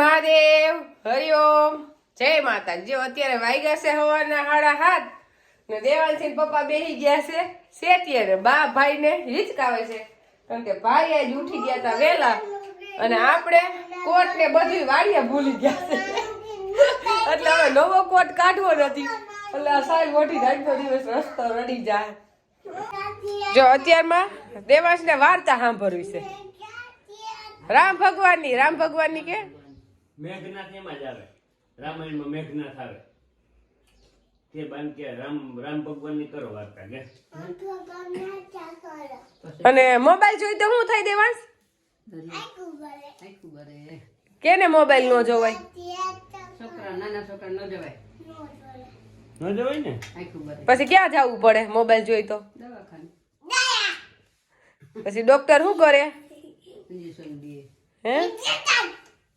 મહાદેવ હરિઓમ જય માતા જો અત્યારે વાગ્યા છે હવાના હાડા હાથ ને દેવાંશી પપ્પા બેહી ગયા છે શેતીએ ને બા ભાઈ ને હિચકાવે છે. કારણ કે ભાઈ આજ ઉઠી ગયા હતા વેલા અને આપણે કોટ ને બધી વાળીએ ભૂલી ગયા છે. એટલે હવે નવો કોટ કાઢવો નથી. એટલે આ સાહેબ મોટી આખો દિવસ રસ્તો રડી જાય. જો અત્યારમાં દેવાંશ ને વાર્તા સાંભળવી છે. રામ ભગવાનની રામ ભગવાનની કે? મેઘનાથ એમાં જ આવે. રામાયણમાં મેઘનાથ આવે તે બાન કે રામ રામ ભગવાનની કરો વાર્તા કે? અને મોબાઈલ જોઈ તો શું થાય દેવાંશ? કેને મોબાઈલ નો જોવાય? છોકરા નાના છોકરા ન જોવાય. ન જવાય ને? પછી ક્યાં જવું પડે મોબાઈલ જોઈ તો? પછી ડોક્ટર શું કરે? ઇન્જેક્શન દે. હે?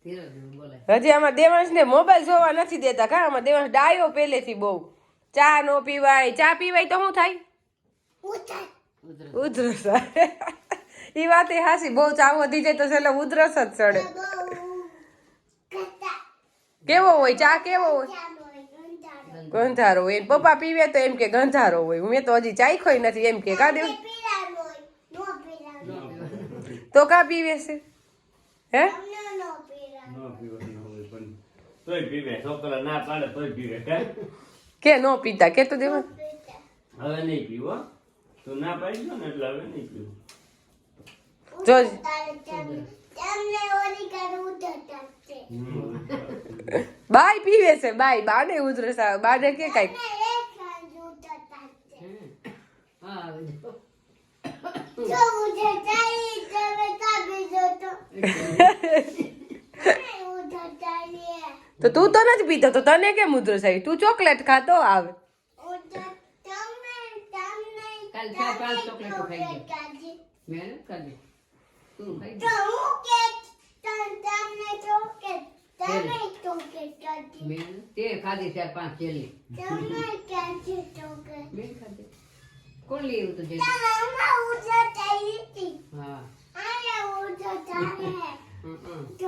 હજી આમાં દેવાંશ ને મોબાઈલ જોવા નથી દેતા કા? આમાં દેવાંશ ડાયો પહેલેથી બહુ. ચા નો પીવાય. ચા પીવાય તો શું થાય? ઉધરસ. એ ઈ વાત એ હાસી. બહુ ચા વધી જાય તો છેલ્લે ઉધરસ જ ચડે. કેવો હોય? ચા કેવો હોય? ગંધારો હોય. પપ્પા પીવે તો એમ કે ગંધારો હોય. મેં તો હજી ચાખ્યોય નથી. એમ કે કા દેવ? તો કા પીવે છે? હે? તોય પીવે. છોકરા ના પાડે તોય પીવે. કે કે નો પીતા? કે તો દેવા. હવે નહીં પીવો. તું ના પાડી દો ને એટલે હવે નહીં પીવું. જો બાય પીવે. છે બાય બાને ઉધરસ આવે બાને કે કઈ? હા આવે જો. તો તું તો નથી પીતો તો તને કેમ ઉધરસ આવી તું ચોકલેટ ખાતો આવે. કાલ ચાર પાંચ ચોકલેટો ખાઈ ગયો મેં નથી ખાધી. તું ખાઈ ગયો મેં તે ખાધી ચાર પાંચ છેલ્લી મેં ખાધી. કોણ લઈ આવ્યું તું જેલી? હા. હમ, હમ. કઈ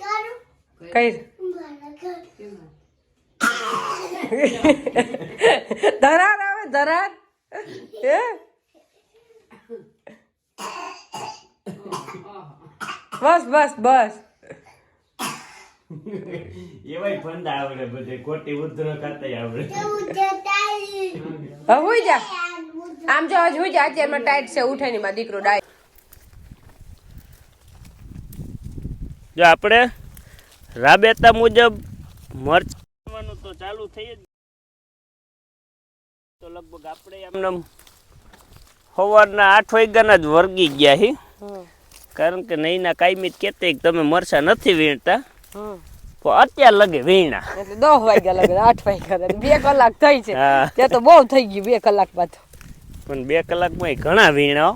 કેમ આ? ધરાર આવે ધરાર. હે? બસ બસ બસ. એવાય ફંદા આવડે બધે ખોટી ઉધરો ખાતા આવડે. હુઈ જા. આમ જો હજ હુઈ જા અત્યારમાં ટાઈટ છે ઉઠે ની માં દીકરો ડાય. જો આપણે. રાબેતા મુજબ મરચવાનું તો ચાલુ થઈ જ તો લગભગ આપણે એમને સવારના આઠ વાગ્યાના જ વર્ગી ગયા હી. કારણ કે નહીંના કાયમી જ કહેતે તમે મરસા નથી વીણતા. તો અત્યાર લગે વીણા. એટલે દસ વાગ્યા લગે આઠ વાગ્યા બે કલાક થઈ છે. ત્યાં તો બહુ થઈ ગયું બે કલાક બાદ. પણ બે કલાકમાં ઘણા વીણા.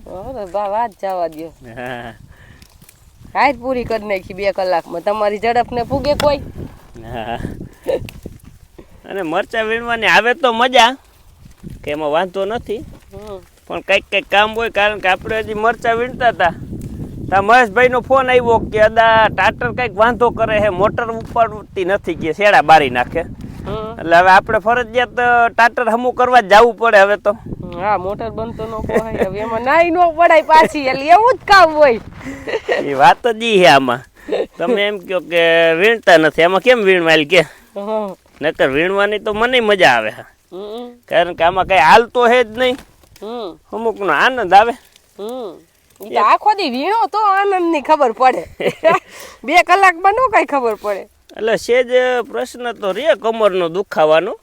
વાત જવા દો હા. હાથ પૂરી કરી નાખી બે કલાકમાં. તમારી ઝડપને ફૂગે કોઈ. હા. અને મરચા વીણવાની આવે તો મજા કે એમાં વાંધો નથી. પણ કંઈક કંઈક કામ હોય કારણ કે આપણે હજી મરચા વીણતા હતા. ત્યાં મહેશભાઈનો ફોન આવ્યો કે અદા ટાટર કંઈક વાંધો કરે છે મોટર ઉપાડતી નથી કે શેડા બારી નાખે. એટલે હવે આપણે ફરજિયાત ટાટર હમું કરવા જ જવું પડે હવે તો. હા મોટર બનતો ન પોહાય હવે એમાં નાઈ ન પડાય પાછી એટલે એવું જ કામ હોય. એ વાત જ ઈ છે આમાં. તમે એમ કહો કે વીણતા નથી. આમાં કેમ વીણવાયેલ કે. નકર વીણવાની તો મને મજા આવે. કારણ કે આમાં કઈ હાલતો હે જ નહીં. હમ. અમુકનો આનંદ આવે. આખો દી વીણો તો આનંદની ખબર પડે. બે કલાકમાં નો કઈ ખબર પડે. એટલે સેજ પ્રશ્ન તો રે કમરનો દુખાવાનો.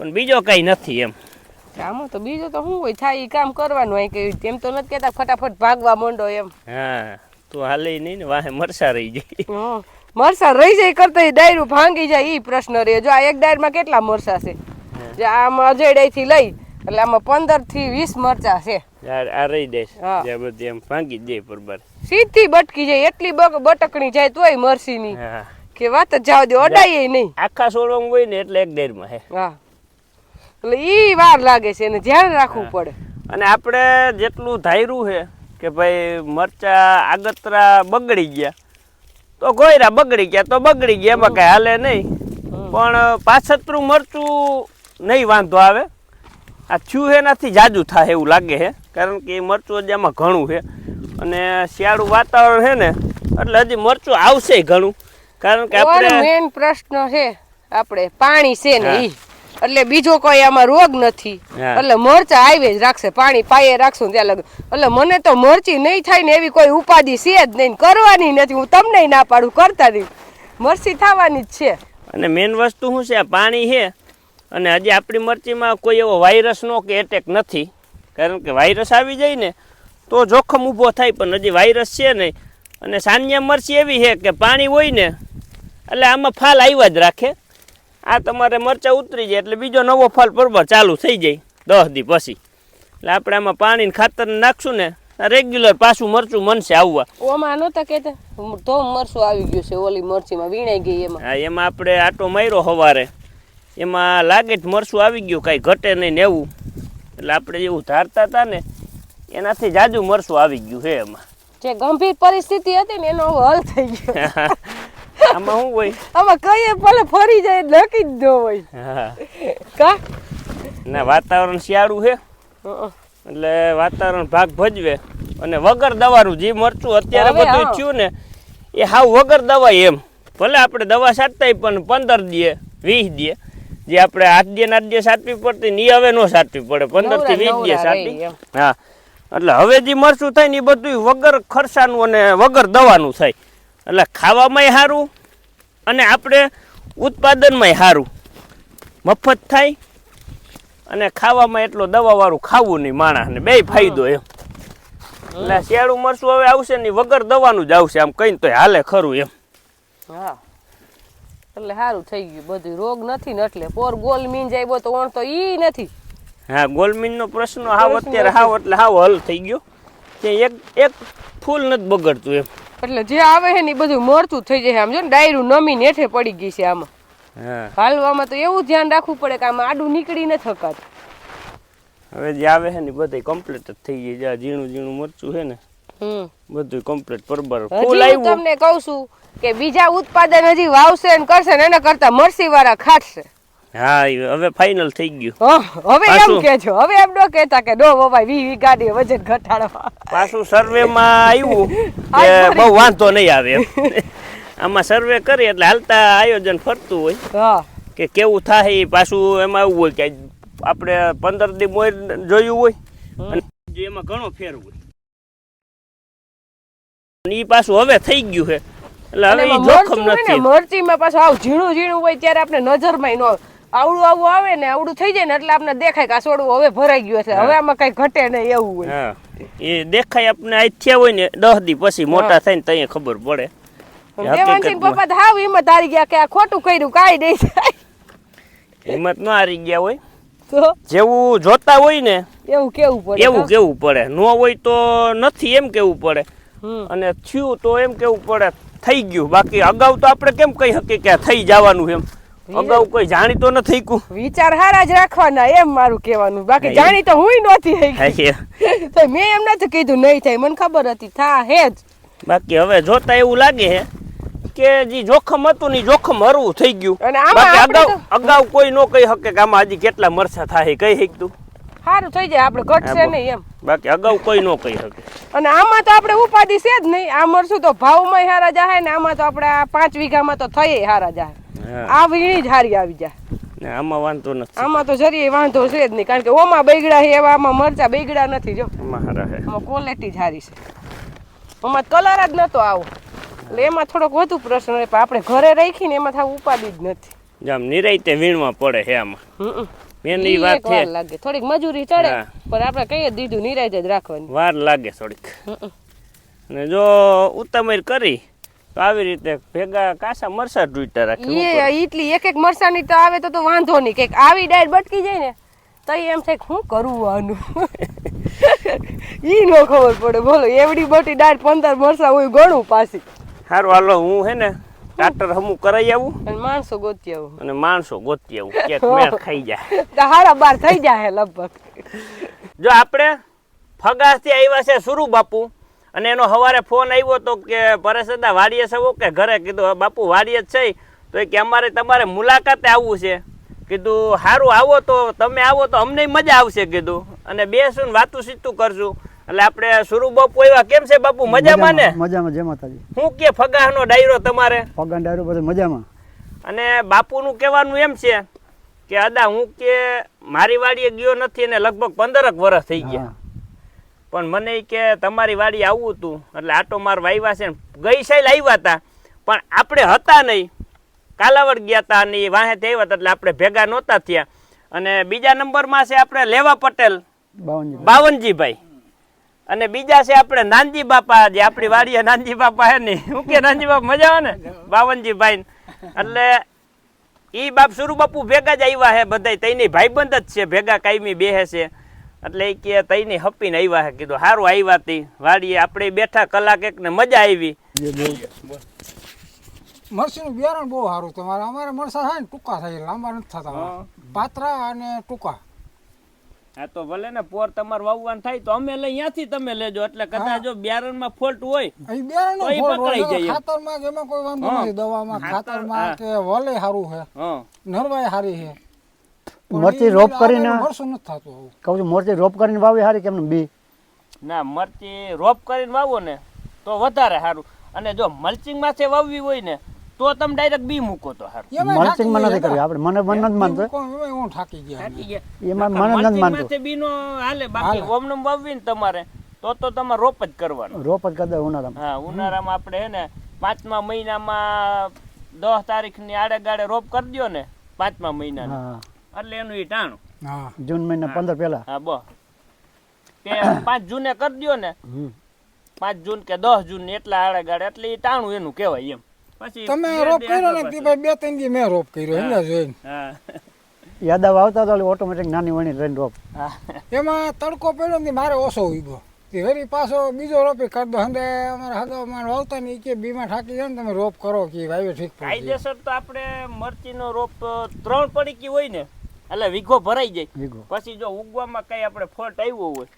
પણ બીજો કઈ નથી એમ. આમાં તો બીજો તો શું હોય? થાય કામ કરવાનું હોય કે તેમ તો નથી કેતા ફટાફટ ભાગવા માંડો એમ. હા તું હાલે નહીં ને વાહે મરસા રહી જાય. મરસા રહી જાય કરતા ઈ ડાયરું ભાંગી જાય એ પ્રશ્ન રહે. જો આ એક ડાયરમાં કેટલા મરસા છે? જે આમ અજયડાઈ થી લઈ એટલે આમાં પંદરથી વીસ મરચા છે. આ રહી દેશ જે બધી એમ ભાંગી જાય બરોબર. સીધી બટકી જાય એટલી બગ બટકણી જાય તોય મરસી ની કે વાત જ જાવ દે અડાય નહીં. આખા સોળવામાં હોય ને એટલે એક ડેરમાં હે. હા. એટલે ઈ વાર લાગે છે એને ધ્યાન રાખવું પડે. અને આપણે જેટલું ધાર્યું છે કે ભાઈ મરચા આગતરા બગડી ગયા તો ગોયરા બગડી ગયા તો બગડી ગયા એમાં કઈ હાલે નહીં. પણ પાછતરું મરચું નહીં વાંધો આવે. આ થયું એનાથી જાજુ થાય એવું લાગે છે કારણ કે એ મરચું હજી આમાં ઘણું છે. અને શિયાળું વાતાવરણ છે ને એટલે હજી મરચું આવશે ઘણું. કારણ કે આપણે મેઇન પ્રશ્ન છે આપણે પાણી છે ને એ ઈ. એટલે બીજો કોઈ આમાં રોગ નથી. એટલે મરચા આવે જ રાખશે પાણી પાયે રાખશું ત્યાં લગ એટલે મને તો મરચી નહીં થાય ને એવી કોઈ ઉપાધિ છે જ નહીં કરવાની નથી હું તમને ના પાડું કરતા નહીં મરચી થવાની જ છે. અને મેન વસ્તુ શું છે? પાણી છે. અને હજી આપણી મરચીમાં કોઈ એવો વાયરસનો કે એટેક નથી. કારણ કે વાયરસ આવી જાય ને તો જોખમ ઊભો થાય પણ હજી વાયરસ છે નહીં. અને સાનિયા મરચી એવી છે કે પાણી હોય ને એટલે આમાં ફાલ આવ્યા જ રાખે. આ તમારે મરચાં ઉતરી જાય એટલે બીજો નવો ફળ પરબર ચાલુ થઈ જાય દસ દી પછી. એટલે આપણે આમાં પાણી ખાતર નાખશું ને રેગ્યુલર પાછું મરચું મનશે આવવા. ઓમાં નહોતા કહેતા? તો મરચું આવી ગયું છે ઓલી મરચીમાં વીણાઈ ગઈ એમાં. હા એમાં આપણે આટો માર્યો સવારે એમાં લાગે જ મરસું આવી ગયું કાંઈ ઘટે નહીં ને એવું. એટલે આપણે જેવું ધારતા હતા ને એનાથી જાજુ મરસું આવી ગયું છે એમાં. જે ગંભીર પરિસ્થિતિ હતી ને એનો હલ થઈ ગયો. આમાં શું હોય? આમાં કઈ ભલે ફરી જાય નક્કી જ દો હોય. હા. કા? ના વાતાવરણ શિયાળું છે. એટલે વાતાવરણ ભાગ ભજવે. અને વગર દવાનું જે મરચું અત્યારે બધું થયું ને એ હાવ વગર દવા એમ. ભલે આપણે દવા સાચતા પણ પંદર દીએ વીસ દીએ જે આપણે આઠ ને આઠ દીએ છાંટવી પડતી ને એ હવે ન સાચવી પડે. પંદરથી વીસ દે સાચવી. રહી હા. એટલે હવે જે મરચું થાય ને એ બધું વગર ખર્ચાનું અને વગર દવાનું થાય. એટલે ખાવામાંય સારું અને આપણે ઉત્પાદનમાંય સારું મફત થાય અને ખાવામાં એટલો દવાવાળું ખાવું નહીં માણસને. બે ફાયદો એમ. એટલે શિયાળું મરચું હવે આવશે ને વગર દવાનું જ આવશે આમ કઈ તો હાલે ખરું એમ. હા. એટલે સારું થઈ ગયું બધું. રોગ નથી ને એટલે પોર ગોલ મીન જાય તો ઓણ તો ઈ નથી. હા ગોલમીનનો પ્રશ્ન હાવ અત્યારે હાવ એટલે હાવ હલ થઈ ગયો. કે એક એક ફૂલ નથી બગડતું એમ. એટલે જે આવે છે ને એ બધું મરતું થઈ જાય આમ જો ને ડાયરું નમી નેઠે પડી ગઈ છે આમાં. હાલવામાં તો એવું ધ્યાન રાખવું પડે કે આમાં આડું નીકળી ન થકાતું હવે જે આવે છે ને બધું કમ્પ્લીટ જ થઈ ગઈ જ્યાં ઝીણું ઝીણું મરચું છે ને હમ. બધું કમ્પ્લીટ બરોબર ફૂલ આવ્યું. તમને કહું છું કે બીજા ઉત્પાદન હજી વાવશે ને કરશે ને એના કરતા મરસી વાળા ખાટશે. હા હવે ફાઇનલ થઈ ગયું. હવે એમ કે છો હવે એમ ન કહેતા કે નો બાબા વી વી ગાડી વજન ઘટાડવા. પાછું સર્વે માં આવ્યું કે બહુ વાંધો નહીં આવે આમાં સર્વે કરી એટલે હાલતા આયોજન ફરતું હોય. કે કેવું થાય પાછું એમાં એવું હોય કે આપણે પંદર દી મોર જોયું હોય અને એમાં ઘણો ફેર હોય. એ પાછું હવે થઈ ગયું છે. એટલે હવે જોખમ નથી. મરચીમાં પાછું આવું ઝીણું ઝીણું હોય ત્યારે આપણે નજરમાં ન આવડું આવું આવે ને આવડું થઈ જાય ને એટલે આપણે દેખાય કે આ સોડું હવે ભરાઈ ગયું છે હવે આમાં કઈ ઘટે નહીં એવું હોય. એ દેખાય આપણે આજ થયા હોય ને દસ દી પછી મોટા થઈને ને ખબર પડે. દેવાનસિંહ પપ્પા તો હાવ હિંમત હારી ગયા કે આ ખોટું કર્યું કાંઈ નહીં થાય. હિંમત ન હારી ગયા હોય. તો? જેવું જોતા હોય ને એવું કેવું પડે એવું કેવું પડે. ન હોય તો નથી એમ કેવું પડે. અને થયું તો એમ કેવું પડે. થઈ ગયું. બાકી અગાઉ તો આપણે કેમ કહી શકીએ કે થઈ જવાનું એમ? અગાઉ કોઈ જાણીતો નથી કુ. વિચાર હારા જ રાખવાના એમ મારું કહેવાનું. બાકી જાણી તો હું નહોતી. તો મેં એમ નથી કીધું નહીં થાય મને ખબર હતી થા હે જ. બાકી હવે જોતા એવું લાગે હે કે જે જોખમ હતું ને જોખમ હરવું થઈ ગયું. બાકી અગાઉ અગાઉ કોઈ નો કહી શકે કે આમાં હજી કેટલા મરસા થાય કઈ શકતું. સારું થઈ જાય આપણે ઘટશે. નહીં એમ. બાકી અગાઉ કોઈ નો કહી શકે. અને આમાં તો આપણે ઉપાધિ છે જ નહીં. આ મરશું તો ભાવમાં હારા જાય ને આમાં તો આપણે પાંચ વીઘામાં તો થઈ હારા જાય હા, આ વીણી જ હારી આવી જાય ને આમાં વાંધો નથી. આમાં તો જરીએ વાંધો છે જ નહીં કારણ કે ઓમાં બેગડા છે એવા આમાં મરચા બેગડા નથી જો. આમાં આમાં ક્વોલિટી જ હારી છે. આમાં કલર જ નતો આવો. એટલે એમાં થોડોક વધુ પ્રશ્ન રહે પણ આપણે ઘરે રાખીને એમાં થાવ ઉપાદી જ નથી. જામ નિરાયતે વીણવા પડે હે આમાં. મેન ઈ વાત છે. લાગે. થોડીક મજૂરી ચડે પણ આપણે કહીએ દીધું નિરાયતે જ રાખવાની. વાર લાગે થોડીક. અને જો ઉતામર કરી તો આવી રીતે ભેગા કાસા મરસા તૂટા રાખે એ એટલી એક એક મરસાની તો આવે તો તો વાંધો નહીં. કંઈક આવી ડાયટ બટકી જાય ને તો એમ થાય હું શું કરવું આનું? ઈ નો ખબર પડે. બોલો એવડી મોટી ડાયટ પંદર મરસા હોય ગણું પાછી. સારું હાલો હું હે ને ટાટર હમું કરાઈ આવું અને માણસો ગોતી આવું. અને માણસો ગોતી આવું કે મેળ ખાઈ જાય. તો હારા બાર થઈ જાય લગભગ. જો આપણે ફગાસથી આવ્યા છે સુરુ બાપુ. અને એનો સવારે ફોન આવ્યો તો કે પરેશ દાદા વાડીએ સવો કે ઘરે? કીધું બાપુ વાડીએ જ છે. તો કે અમારે તમારે મુલાકાતે આવવું છે. કીધું સારું આવો તો તમે આવો તો અમને મજા આવશે. કીધું અને બેસું ને વાતું સીતું કરશું. એટલે આપણે સુરુ બાપુ એવા કેમ છે બાપુ? મજામાં ને? મજામાં જય માતાજી. હું કે ફગાહનો ડાયરો તમારે? ફગાહ ડાયરો બધું મજામાં. અને બાપુનું કહેવાનું એમ છે કે અદા હું કે મારી વાડીએ ગયો નથી અને લગભગ પંદરક વર્ષ થઈ ગયા. પણ મને કે તમારી વાડી આવવું હતું. એટલે આટો માર વાવ્યા છે ને. ગઈ સાઈલ આવ્યા હતા પણ આપણે હતા નહીં કાલાવડ ગયા હતા અને વાહે આવ્યા હતા એટલે આપણે ભેગા નહોતા થયા. અને બીજા નંબરમાં છે આપણે લેવા પટેલ બાવનજી બાવનજીભાઈ. અને બીજા છે આપણે નાનજી બાપા જે આપણી વાડીએ નાનજી બાપા હે ને. હું કે નાનજી બાપા મજા આવે ને? બાવનજીભાઈ. એટલે ઈ બાપ સુરુ બાપુ ભેગા જ આવ્યા હે બધા તઈની ભાઈબંધ જ છે ભેગા કાયમી બેહે છે. એટલે એ કે તઈની હપીને આવ્યા હે. કીધું સારું આવ્યા તી. વાડીએ આપણે બેઠા કલાક એક ને મજા આવી. મરસીનું બિયારણ બહુ સારું. તમારે અમારે મરસા થાય ને ટૂંકા થાય લાંબા નથી થતા પાતરા અને ટૂંકા. હા તો ભલે ને પોર તમારે વાવવાનું થાય તો અમે લઈ ત્યાંથી તમે લેજો. એટલે કદાચ જો બિયારણમાં ફોલ્ટ હોય તો એ પકડાઈ જાય. ખાતરમાં એમાં કોઈ વાંધો નહીં નથી. દવામાં ખાતર, ખાતરમાં કે વલે સારું છે. નરવાય સારી છે. મરચી રોપ કરીને મરસું નથી થતું કહું છું મરચી રોપ કરીને વાવી સારી કેમ બી? ના મરચી રોપ કરીને વાવો ને તો વધારે સારું અને જો મલ્ચિંગ માથે વાવવી હોય ને તો તમે ડાયરેક્ટ બી મૂકો તો સારું મલ્ચિંગમાં નથી કર્યું. આપણે મને મન નથી માનતો હું. થાકી ગયા એમાં. મને નથી માનતો. માથે બીનો હાલે બાકી ઓમ ઓમનમ વાવવી ને તમારે તો તો તમારે રોપ જ કરવાનો. રોપ જ કરી દે ઉનાળામાં. હા ઉનાળામાં આપણે હે ને પાંચમા મહિનામાં દસ તારીખની આડે ગાડે રોપ કરી દ્યો ને પાંચમા મહિનાની. હા. એટલે એનું ઈ ટાણું. હા. જૂન મહિના પંદર પહેલા. હા બો તે પાંચ જૂને કરી દ્યો ને. પાંચ જૂન કે દસ જૂન એટલા આડે ગાડે એટલે ઈ ટાણું એનું કહેવાય એમ. પછી તમે રોપ કર્યો ને તે ભાઈ બે ત્રણ દી મેં રોપ કર્યો એમને જોઈને. હા. યાદાવ આવતા તો ઓટોમેટિક નાની વણી રહીને રોપ. એમાં તડકો પડ્યો ને મારે ઓછો ઉગ્યો. તે વળી પાછો બીજો રોપી કરી દો. હંદે અમારા હગા માર વાવતા ને કે બીમાં થાકી જાય ને તમે રોપ કરો કે વાવ્યો ઠીક પડી જાય. કાયદેસર તો આપણે મરચીનો રોપ ત્રણ ત્રણ પડીકી હોય ને એટલે વીઘો ભરાઈ જાય. પછી જો ઉગવામાં કઈ આપણે ફોલ્ટ આવ્યો હોય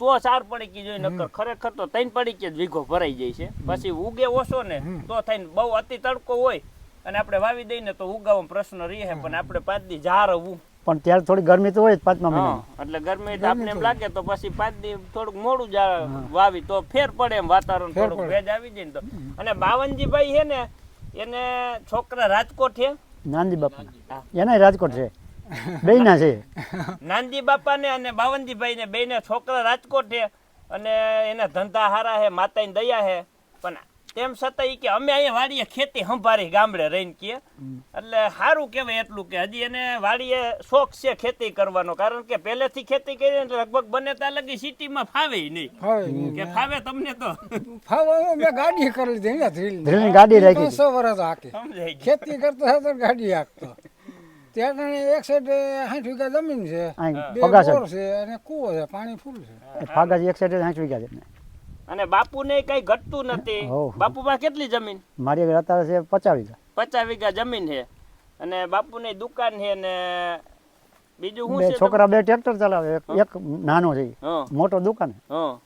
તો ચાર પડીકી જોઈ નકર ખરેખર તો ત્રણ પડીકી જ વીઘો ભરાઈ જાય છે. પછી ઉગે ઓછો ને તો થઈને બહુ અતિ તડકો હોય અને આપણે વાવી દઈને તો ઉગાવવાનો પ્રશ્ન રહે પણ આપણે પાંચ દી જારવું પણ ત્યારે થોડી ગરમી તો હોય જ પાંચમા મહિનામાં એટલે ગરમી આપને એમ લાગે તો પછી પાંચ દી થોડુંક મોડું જા વાવી તો ફેર પડે એમ વાતાવરણ થોડુંક ભેજ આવી જાય ને તો. અને બાવનજીભાઈ છે ને એને છોકરા રાજકોટ છે? નાનજી બાપા. હા. રાજકોટ છે. બેયના છે. નાનજી બાપાને અને બાવનજીભાઈને બેને છોકરા રાજકોટ છે અને એના ધંધા હારા છે માતાની દયા છે. પણ તેમ છતાં કે અમે અહીંયા વાડીએ ખેતી સંભાળી ગામડે રહીને કે. એટલે સારું કહેવાય એટલું કે હજી એને વાડીએ શોખ છે ખેતી કરવાનો કારણ કે પહેલેથી ખેતી કરી લગભગ બને ત્યાં લગી સિટીમાં ફાવે નહીં. કે ફાવે તમને તો? ફાવે મેં ગાડી કરી લીધી અહીંયા ધ્રીલ ધ્રીલની ગાડી રાખી વર્ષ હાકે. સમજાય ખેતી કરતો હતો ગાડી હાંકતો. ત્યાં એક સાઈડ સાઠ વીઘા જમીન છે. બે બોર છે અને કૂવો છે પાણી ફૂલ છે. ફાગાજી એક સાઈડ સાઠ વીઘા છે. અને બાપુને કઈ ઘટતું નથી. બાપુ બાપુમાં કેટલી જમીન? મારી અત્યારે છે પચાસ વીઘા. પચાસ વીઘા જમીન છે. અને બાપુની દુકાન છે ને બીજું શું છે છોકરા બે ટ્રેક્ટર ચલાવે. એક- એક નાનો છે મોટો દુકાન હા.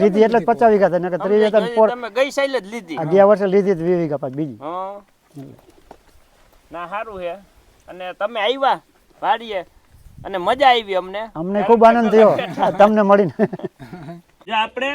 લીધી એટલે પચાસ વીઘા થાય નકર ત્રીસ સમજાઈ વીઘા ગયું, પોર તમે ગઈ સાઈલ જ લીધી. ગયા વર્ષે લીધી વીસ વીઘા પાછી બીજી. ના સારું છે અને તમે આવ્યા વાડીએ અને મજા આવી અમને. અમને ખૂબ આનંદ થયો. તમને મળીને. જો આપણે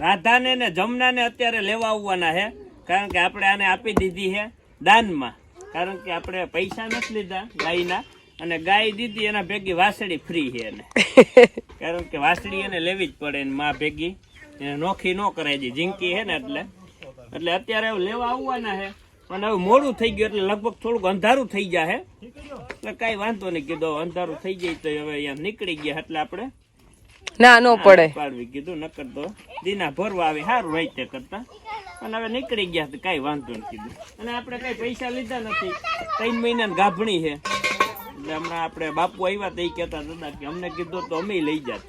રાધાને ને જમનાને અત્યારે લેવા આવવાના છે કારણ કે આપણે આને આપી દીધી છે દાનમાં. કારણ કે આપણે પૈસા નથી લીધા ગાયના. અને ગાય દીધી એના ભેગી વાસળી ફ્રી છે એને. કારણ કે વાસળી એને લેવી જ પડે ને માં ભેગી. એને નોખી ન કરાય જી જીંકી છે ને એટલે. એટલે અત્યારે હવે લેવા આવવાના છે. અને હવે મોડું થઈ ગયું એટલે લગભગ થોડુંક અંધારું થઈ જાય એટલે કાંઈ વાંધો નહીં કીધું અંધારું થઈ જાય તો હવે અહીંયા નીકળી ગયા એટલે આપણે ના નો પડે. પાડવી કીધું નકર તો દીના ભરવા આવે સારું રાઈતે કરતા. અને હવે નીકળી ગયા તો કાંઈ વાંધો નહીં કીધું. અને આપણે કઈ પૈસા લીધા નથી. ત્રણ મહિના ગાભણી છે. એટલે હમણાં આપણે બાપુ આવ્યા તો એ કહેતા દાદા કે અમને કીધું તો અમે લઈ જાત.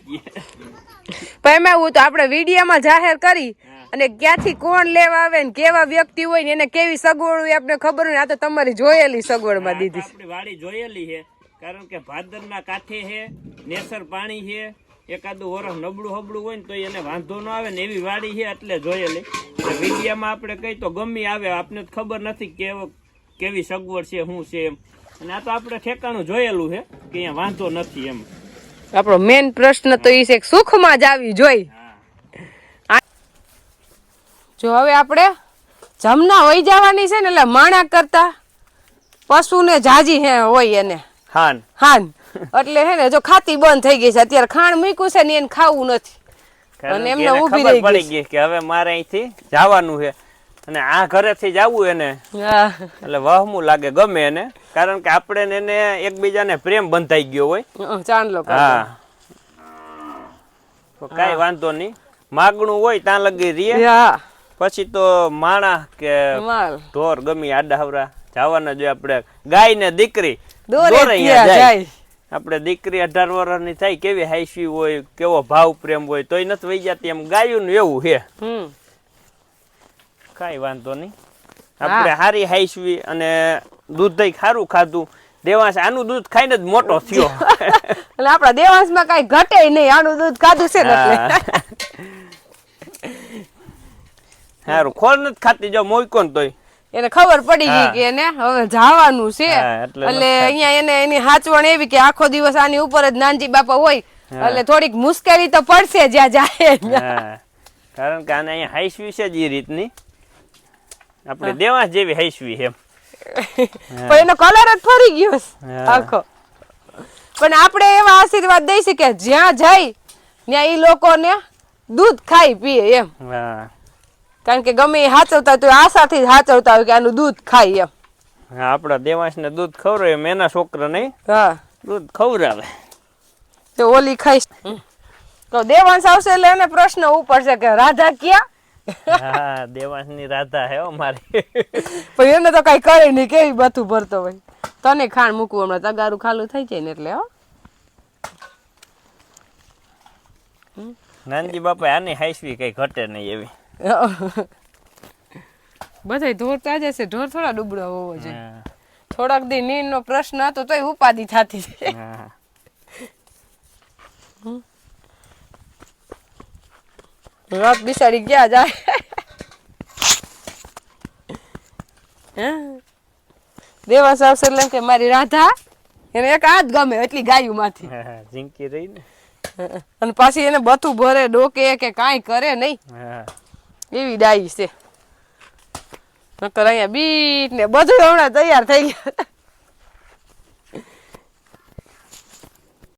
પણ એમાં હું તો આપણે વિડીયામાં જાહેર કરી અને ક્યાંથી કોણ લેવા આવે ને કેવા વ્યક્તિ હોય ને એને કેવી સગવડ હોય આપણે ખબર હોય આ તો તમારી જોયેલી સગવડમાં દીધી આપણી વાડી જોયેલી છે કારણ કે ભાદરના કાંઠે છે નેસર પાણી છે એકાદું વરસ નબળું હબળું હોય ને તો એને વાંધો ન આવે ને એવી વાડી છે એટલે જોયેલી. વિડીયામાં આપણે કઈ તો ગમી આવે આપને ખબર નથી કેવો કેવી સગવડ છે શું છે એમ. અને આ તો આપણે ઠેકાણું જોયેલું છે કે અહીંયા વાંધો નથી એમ. આપણો મેન પ્રશ્ન તો એ છે સુખમાં જ આવી જોઈ. જો હવે આપણે જમના હોય જવાની છે ને એટલે માણા કરતા પશુને જાજી હે હોય એને. હાન. હાન. એટલે હે ને જો ખાતી બંધ થઈ ગઈ છે. અત્યારે ખાણ મૂક્યું છે ને એને ખાવું નથી. અને એમને ઊભી રહી ગઈ કે હવે મારે અહીંથી જવાનું છે. અને આ ઘરેથી આવું એને. એટલે વહમું લાગે ગમે એને. કારણ કે આપણે ને એને એકબીજાને પ્રેમ બંધાઈ ગયો હોય. ચાંદલો હા. તો કાઈ વાંધો નહીં. માગણું હોય ત્યાં લગી રીએ પછી તો માણા કે ઢોર ગમી આડા હવરા જવાના જોઈએ આપણે. ગાય ને દીકરી આપણે દીકરી અઢાર વર્ષની થાય કેવી હાઈસી હોય કેવો ભાવ પ્રેમ હોય તોય નથી વહી જતી. એમ ગાયું એવું હે કાંઈ વાંધો નહીં. આપણે હારી હાઈશવી અને દૂધ ખારું ખાધું. દેવાંશ આનું દૂધ ખાઈને જ મોટો થયો. એટલે આપણા દેવાંશમાં કાંઈ ઘટે નહીં આનું દૂધ ખાધું છે સારું ખોલ નથી ખાતી જો મોઈકો ને તોય. એને ખબર પડી ગઈ કે એને હવે જવાનું છે. એટલે અહીંયા એને એની હાચવણ એવી કે આખો દિવસ આની ઉપર જ નાનજી બાપા હોય એટલે થોડીક મુશ્કેલી તો પડશે જ્યાં જાય. કારણ કે આને અહીંયા હાઈસવી છે જ એ રીતની. આપણે દેવાસ જેવી હૈસવી એમ. પણ એનો કલર જ ફરી ગયો આખો. પણ આપણે એવા આશીર્વાદ દઈ કે જ્યાં જાય ત્યાં એ લોકોને દૂધ ખાઈ પીએ એમ. કારણ કે ગમે એ હાચવતા તો આશાથી જ હાચવતા હોય કે આનું દૂધ ખાય એમ. આપણા દેવાંશ ને દૂધ ખવડાવે એમ એના છોકરા નહીં. હા. દૂધ ખવડાવે. તો ઓલી ખાઈશ. તો દેવાંશ આવશે એટલે એને પ્રશ્ન ઉપર છે કે રાધા ક્યાં? હા દેવાંશની રાધા હે હો મારી. પણ એને તો કઈ કરે નહીં કેવી બધું ભરતો હોય. તને ખાણ મૂકવું હમણાં તગારું ખાલું થઈ જાય ને એટલે હો. નાનજી બાપા આની હાઈસવી કઈ ઘટે નહીં એવી. બધા ઢોર તાજે છે ઢોર થોડા ડૂબળો હોવો જોઈએ. થોડાક દી નીર નો પ્રશ્ન હતો તોય ઉપાધિ થતી છે રાત બિસાડી ગયા જાય? દેવાસ આવશે એટલે કે મારી રાધા એને એક હાથ ગમે એટલી ગાયું માંથી ઝીંકી રહી ને. અને પાછી એને બથું ભરે ડોકે કે કાંઈ કરે નહીં. એવી ડાઈ છે. નકર અહીંયા બીટ ને બધું હમણાં તૈયાર થઈ ગયા